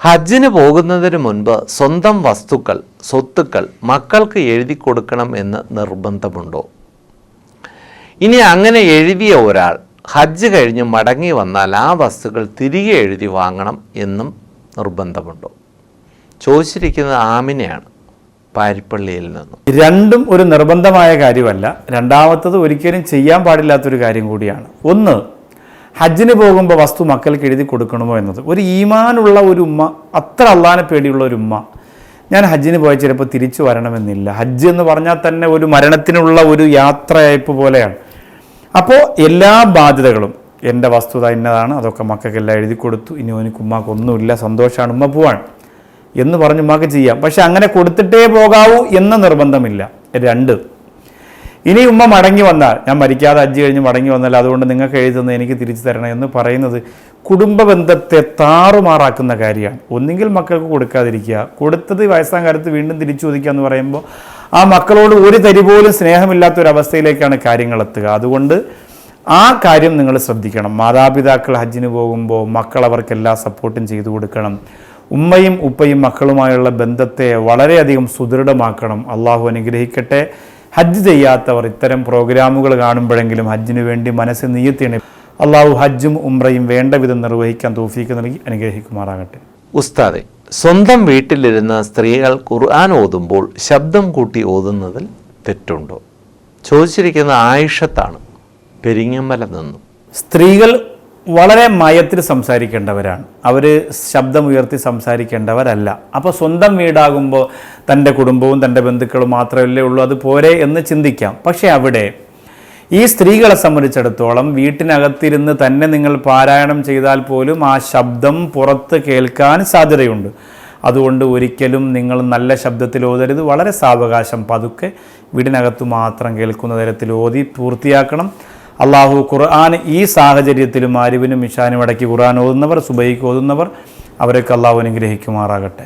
ഹജ്ജിന് പോകുന്നതിന് മുൻപ് സ്വന്തം വസ്തുക്കൾ സ്വത്തുക്കൾ മക്കൾക്ക് എഴുതി കൊടുക്കണം എന്ന് നിർബന്ധമുണ്ടോ? ഇനി അങ്ങനെ എഴുതിയ ഒരാൾ ഹജ്ജ് കഴിഞ്ഞ് മടങ്ങി വന്നാൽ ആ വസ്തുക്കൾ തിരികെ എഴുതി വാങ്ങണം എന്നും നിർബന്ധമുണ്ടോ? ചോദിച്ചിരിക്കുന്നത് ആമിനെയാണ് പാരിപ്പള്ളിയിൽ നിന്നും. രണ്ടും ഒരു നിർബന്ധമായ കാര്യമല്ല. രണ്ടാമത്തത് ഒരിക്കലും ചെയ്യാൻ പാടില്ലാത്തൊരു കാര്യം കൂടിയാണ്. ഒന്ന് ഹജ്ജിന് പോകുമ്പോൾ വസ്തു മക്കൾക്ക് എഴുതി കൊടുക്കണമോ എന്നത്? ഒരു ഈമാനുള്ള ഒരു ഉമ്മ അത്ര അള്ളാനെ പേടിയുള്ള ഒരു ഉമ്മ. ഞാൻ ഹജ്ജിന് പോയ ചിലപ്പോൾ തിരിച്ചു വരണമെന്നില്ല. ഹജ്ജ് എന്ന് പറഞ്ഞാൽ തന്നെ ഒരു മരണത്തിനുള്ള ഒരു യാത്രയയപ്പ് പോലെയാണ്. അപ്പോൾ എല്ലാ ബാധ്യതകളും എന്റെ വസ്തുത ഇന്നതാണ് അതൊക്കെ മക്കൾക്കെല്ലാം എഴുതി കൊടുത്തു. ഇനി ഓനിക്ക് ഉമ്മാക്ക് ഒന്നുമില്ല സന്തോഷമാണ് ഉമ്മ പോവാണ്. എന്ന് പറഞ്ഞ് ഉമ്മാക്ക് ചെയ്യാം. പക്ഷെ അങ്ങനെ കൊടുത്തിട്ടേ പോകാവൂ എന്ന നിർബന്ധമില്ല. രണ്ട് ഇനി ഉമ്മ മടങ്ങി വന്നാൽ ഞാൻ മരിക്കാതെ അജ്ജ് കഴിഞ്ഞ് മടങ്ങി വന്നാൽ അതുകൊണ്ട് നിങ്ങൾക്ക് എഴുതുന്നത് എനിക്ക് തിരിച്ചു തരണം എന്ന് പറയുന്നത് കുടുംബ ബന്ധത്തെ താറുമാറാക്കുന്ന കാര്യമാണ്. ഒന്നുകിൽ മക്കൾക്ക് കൊടുക്കാതിരിക്കുക കൊടുത്തത് വയസ്സാം കാലത്ത് വീണ്ടും തിരിച്ചു ചോദിക്കുക എന്ന് പറയുമ്പോൾ ആ മക്കളോട് ഒരു തരി പോലും സ്നേഹമില്ലാത്തൊരവസ്ഥയിലേക്കാണ് എത്തുക. അതുകൊണ്ട് ആ കാര്യം നിങ്ങൾ ശ്രദ്ധിക്കണം. മാതാപിതാക്കൾ ഹജ്ജിന് പോകുമ്പോൾ മക്കൾ അവർക്ക് എല്ലാ സപ്പോർട്ടും ചെയ്തു കൊടുക്കണം. ഉമ്മയും ഉപ്പയും മക്കളുമായുള്ള ബന്ധത്തെ വളരെയധികം സുദൃഢമാക്കണം. അള്ളാഹു അനുഗ്രഹിക്കട്ടെ. ഹജ്ജ് ചെയ്യാത്തവർ ഇത്തരം പ്രോഗ്രാമുകൾ കാണുമ്പോഴെങ്കിലും ഹജ്ജിന് വേണ്ടി മനസ്സ് നീയത്തിയാണ്. അള്ളാഹു ഹജ്ജും ഉംറയും വേണ്ട വിധം നിർവഹിക്കാൻ തോഫീക്ക് നൽകി അനുഗ്രഹിക്കുമാറാകട്ടെ. ഉസ്താദെ സ്വന്തം വീട്ടിലിരുന്ന സ്ത്രീകൾ ഖുർആൻ ഓതുമ്പോൾ ശബ്ദം കൂട്ടി ഓതുന്നതിൽ തെറ്റുണ്ടോ? ചോദിച്ചിരിക്കുന്ന ആയിഷത്താണ് പെരിങ്ങമല നിന്നും. സ്ത്രീകൾ വളരെ മയത്തിൽ സംസാരിക്കേണ്ടവരാണ്. അവർ ശബ്ദമുയർത്തി സംസാരിക്കേണ്ടവരല്ല. അപ്പോൾ സ്വന്തം വീടാകുമ്പോൾ തന്റെ കുടുംബവും തന്റെ ബന്ധുക്കളും മാത്രമല്ലേ ഉള്ളൂ അത് പോരെ എന്ന് ചിന്തിക്കാം. പക്ഷേ അവിടെ ഈ സ്ത്രീകളെ സംബന്ധിച്ചിടത്തോളം വീട്ടിനകത്തിരുന്ന് തന്നെ നിങ്ങൾ പാരായണം ചെയ്താൽ പോലും ആ ശബ്ദം പുറത്ത് കേൾക്കാൻ സാധ്യതയുണ്ട്. അതുകൊണ്ട് ഒരിക്കലും നിങ്ങൾ നല്ല ശബ്ദത്തിൽ ഓതരുത് വളരെ സാവകാശം പതുക്കെ വീടിനകത്ത് മാത്രം കേൾക്കുന്ന തരത്തിൽ ഓതി പൂർത്തിയാക്കണം. അള്ളാഹു ഖുർആൻ ഈ സാഹചര്യത്തിലും ആരിവിനും ഇഷാനും അടക്കി ഖുർആൻ ഓതുന്നവർ സുബൈക്ക് ഓതുന്നവർ അവരൊക്കെ അള്ളാഹു അനുഗ്രഹിക്കുമാറാകട്ടെ.